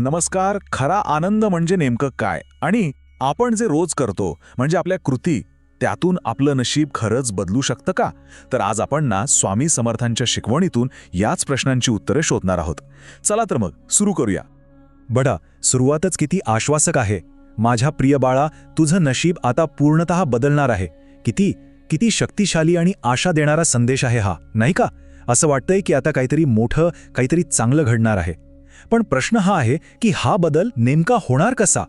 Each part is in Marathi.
नमस्कार खरा आनंद म्हणजे नेमकं काय? आणि आपण जे रोज करतो म्हणजे आपल्या कृती त्यातून आपलं नशीब खरंच बदलू शकतं का? तर आज आपण ना स्वामी समर्थांच्या शिकवणीतून याच प्रश्नांची उत्तरे शोधणार आहोत. चला तर मग सुरू करूया. बडा सुरुवातच किती आश्वासक आहे. माझ्या प्रिय बाळा तुझं नशीब आता पूर्णतः बदलणार आहे. किती किती शक्तिशाली आणि आशा देणारा संदेश आहे हा नाही का? असं वाटतंय की आता काहीतरी मोठं काहीतरी चांगलं घडणार आहे. पण प्रश्न हा आहे की हा बदल नेमका होणार कसा?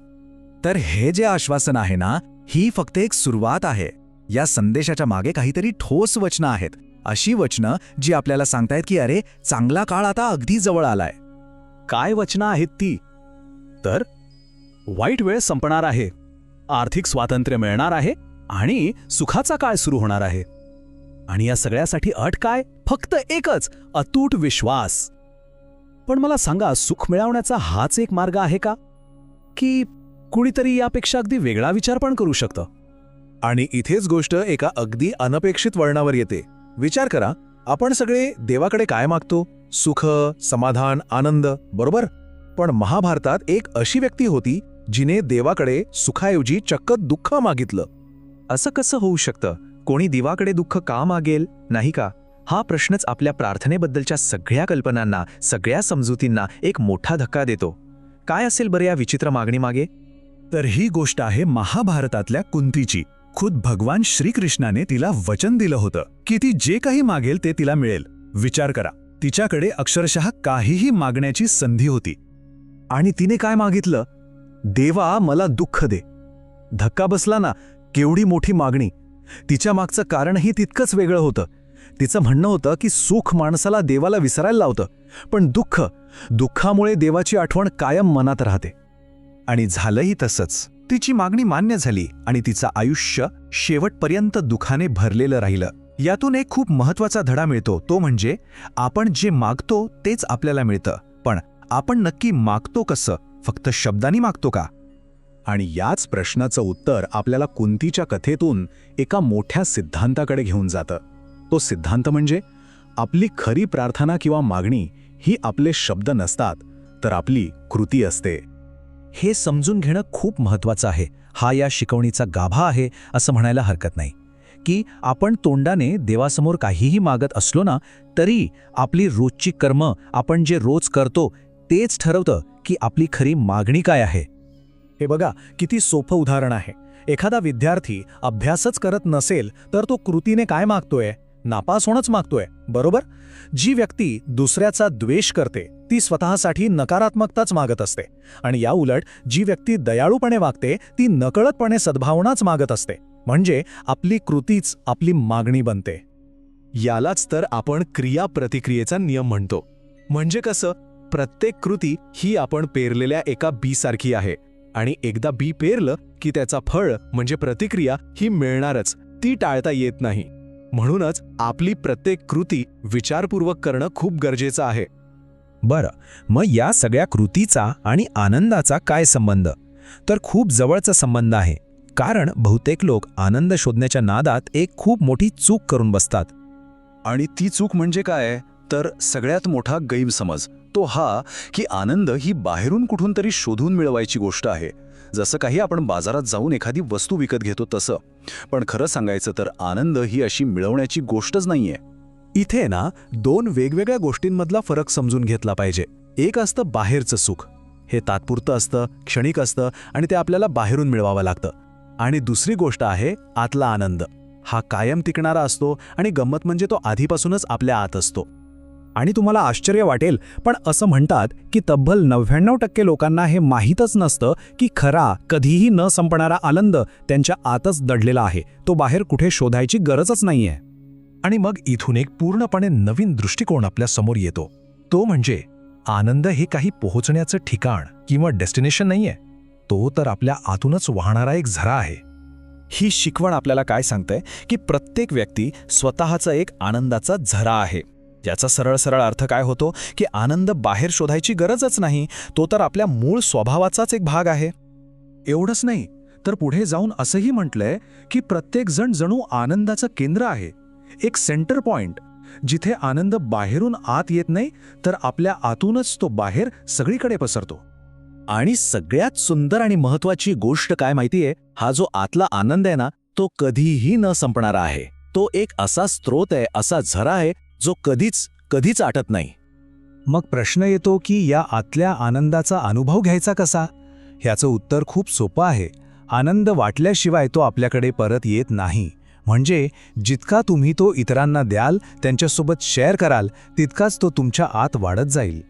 तर हे जे आश्वासन आहे ना ही फक्त एक सुरुवात आहे. या संदेशाच्या मागे काहीतरी ठोस वचनं आहेत. अशी वचनं जी आपल्याला सांगतायत की अरे चांगला काळ आता अगदी जवळ आलाय. काय वचनं आहेत ती? तर वाईट वेळ संपणार आहे. आर्थिक स्वातंत्र्य मिळणार आहे आणि सुखाचा काळ सुरू होणार आहे. आणि या सगळ्यासाठी अट काय? फक्त एकच अतूट विश्वास. पण मला सांगा सुख मिळवण्याचा हाच एक मार्ग आहे का? की कुणीतरी यापेक्षा अगदी वेगळा विचार पण करू शकतं? आणि इथेच गोष्ट एका अगदी अनपेक्षित वळणावर येते. विचार करा आपण सगळे देवाकडे काय मागतो? सुख समाधान आनंद बरोबर? पण महाभारतात एक अशी व्यक्ती होती जिने देवाकडे सुखाऐवजी चक्क दुःख मागितलं. असं कसं होऊ शकतं? कोणी दिवाकडे दुःख का मागेल? नाही का? हा प्रश्नच आपल्या प्रार्थनेबद्दलच्या सगळ्या कल्पनांना सगळ्या समजुतींना एक मोठा धक्का देतो. काय असेल बरं या विचित्र मागणीमागे? तर ही गोष्ट आहे महाभारतातल्या कुंतीची. खुद भगवान श्रीकृष्णाने तिला वचन दिलं होतं. की ती जे काही मागेल ते तिला मिळेल. विचार करा. तिच्याकडे अक्षरशः काहीही मागण्याची संधी होती. आणि तिने काय मागितलं? देवा मला दुःख दे. धक्का बसला ना केवढी मोठी मागणी. तिच्या मागचं कारणही तितकंच वेगळं होतं. तिचं म्हणणं होतं की सुख माणसाला देवाला विसरायला लावतं. पण दुःख दुःखामुळे देवाची आठवण कायम मनात राहते. आणि झालंही तसंच. तिची मागणी मान्य झाली आणि तिचं आयुष्य शेवटपर्यंत दुखाने भरलेलं राहिलं. यातून एक खूप महत्त्वाचा धडा मिळतो. तो म्हणजे आपण जे मागतो तेच आपल्याला मिळतं. पण आपण नक्की मागतो कसं? फक्त शब्दांनी मागतो का? आणि याच प्रश्नाचं उत्तर आपल्याला कुंतीच्या कथेतून एका मोठ्या सिद्धांताकडे घेऊन जातं. तो सिद्धांत म्हणजे आपली खरी प्रार्थना किंवा मागणी ही आपले शब्द नसतात तर आपली कृती असते. हे समजून घेणं खूप महत्वाचं आहे. हा या शिकवणीचा गाभा आहे असं म्हणायला हरकत नाही. की आपण तोंडाने देवासमोर काहीही मागत असलो ना तरी आपली रोजची कर्म आपण जे रोज करतो तेच ठरवतं की आपली खरी मागणी काय आहे. हे बघा किती सोपं उदाहरण आहे. एखादा विद्यार्थी अभ्यासच करत नसेल तर तो कृतीने काय मागतोय? नापास होणंच मागतोय बरोबर? जी व्यक्ती दुसऱ्याचा द्वेष करते ती स्वतःसाठी नकारात्मकताच मागत असते. आणि या उलट जी व्यक्ती दयाळूपणे वागते ती नकळतपणे सद्भावनाच मागत असते. म्हणजे आपली कृतीच आपली मागणी बनते. यालाच तर आपण क्रिया प्रतिक्रियेचा नियम म्हणतो. म्हणजे कसं? प्रत्येक कृती ही आपण पेरलेल्या एका बीसारखी आहे. आणि एकदा बी पेरलं की त्याचा फळ म्हणजे प्रतिक्रिया ही मिळणारच. ती टाळता येत नाही. म्हणूनच आपली प्रत्येक कृती विचारपूर्वक करणं खूप गरजेचं आहे. बरं मग या सगळ्या कृतीचा आणि आनंदाचा काय संबंध? तर खूप जवळचा संबंध आहे कारण बहुतेक लोक आनंद शोधण्याच्या नादात एक खूप मोठी चूक करून बसतात. आणि ती चूक म्हणजे काय? तर सगळ्यात मोठा गैरसमज तो हा की आनंद ही बाहेरून कुठून तरी शोधून मिळवायची गोष्ट आहे. जसं काही आपण बाजारात जाऊन एखादी वस्तू विकत घेतो तसं. पण खरं सांगायचं तर आनंद ही अशी मिळवण्याची गोष्टच नाहीये. इथे ना दोन वेगवेगळ्या गोष्टींमधला फरक समजून घेतला पाहिजे. एक असतं बाहेरचं सुख. हे तात्पुरतं असतं क्षणिक असतं आणि ते आपल्याला बाहेरून मिळवावं लागतं. आणि दुसरी गोष्ट आहे आतला आनंद. हा कायम टिकणारा असतो आणि गंमत म्हणजे तो आधीपासूनच आपल्या आत असतो. आणि तुम्हाला आश्चर्य वाटेल पण असं म्हणतात की तब्बल नव्याण्णव टक्के लोकांना हे माहीतच नसतं की खरा कधीही न संपणारा आनंद त्यांच्या आतच दडलेला आहे. तो बाहेर कुठे शोधायची गरजच नाहीये. आणि मग इथून एक पूर्णपणे नवीन दृष्टिकोन आपल्यासमोर येतो. तो म्हणजे आनंद हे काही पोहोचण्याचं ठिकाण किंवा डेस्टिनेशन नाहीये. तो तर आपल्या आतूनच वाहणारा एक झरा आहे. ही शिकवण आपल्याला काय सांगते की प्रत्येक व्यक्ती स्वतःचा एक आनंदाचा झरा आहे. याचा सरळ सरळ अर्थ काय होतो की आनंद बाहेर शोधायची गरजच नाही तो तर आपल्या मूळ स्वभावाचाच एक भाग आहे. एवढंच नाही तर पुढे जाऊन असंही म्हटलंय की प्रत्येक जण जणू आनंदाचं केंद्र आहे. एक सेंटर पॉइंट जिथे आनंद बाहेरून आत येत नाही तर आपल्या आतूनच तो बाहेर सगळीकडे पसरतो. आणि सगळ्यात सुंदर आणि महत्वाची गोष्ट काय माहितीये? हा जो आतला आनंद आहे ना तो कधीही न संपणारा आहे. तो एक असा स्रोत आहे असा झरा आहे जो कधीच कधीच आटत नाही. मग प्रश्न येतो की या आतल्या आनंदाचा अनुभव घ्यायचा कसा? ह्याचं उत्तर खूप सोपं आहे. आनंद वाटल्याशिवाय तो आपल्याकडे परत येत नाही. म्हणजे जितका तुम्ही तो इतरांना द्याल त्यांच्यासोबत शेअर कराल तितकाच तो तुमच्या आत वाढत जाईल.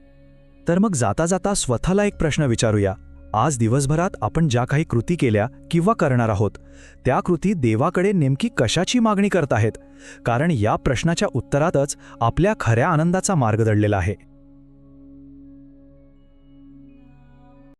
तर मग जाता जाता स्वतःला एक प्रश्न विचारूया. आज दिवसभरात आपण ज्या काही कृती केल्या किंवा करणार आहोत त्या कृती देवाकडे नेमकी कशाची मागणी करत आहेत? कारण या प्रश्नाच्या उत्तरातच आपल्या खऱ्या आनंदाचा मार्ग दडलेला आहे.